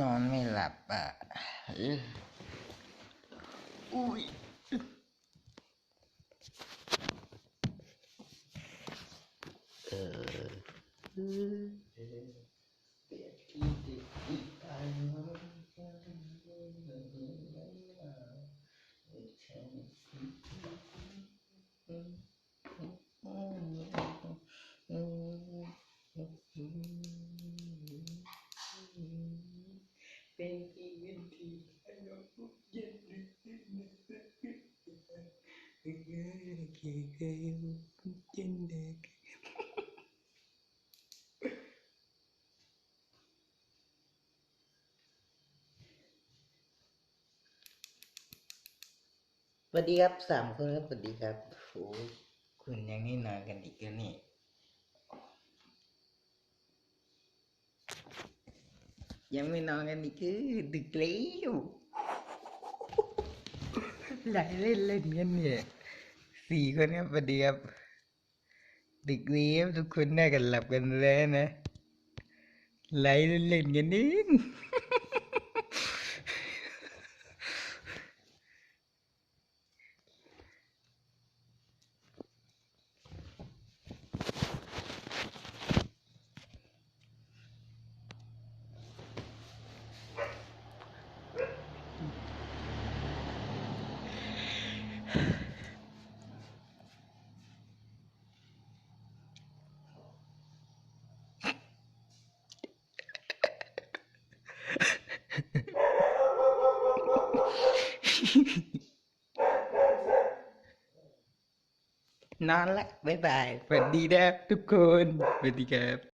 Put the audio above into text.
นอนไม่หลับอะเอ้ยอุ้ยเออเออเออเปลี่ยนที่ติดอีกอันเป็นอีเสวัสดีครับสามคนครับสวัสดีครับโอ้คุณยังไม่นอนกันอีกแล้วนี่ ยังไม่นอนกันอีกคือดึกแล้วไหลเล่นเล่นกันเนี่ยสี่คนครับสวัสดีครับดึกแล้วทุกคนน่ากันหลับกันแล้วนะไหลเล่นเล่นกันเนอนละบ๊ายบายสวัสดีนะทุกคนสวัสดีครับ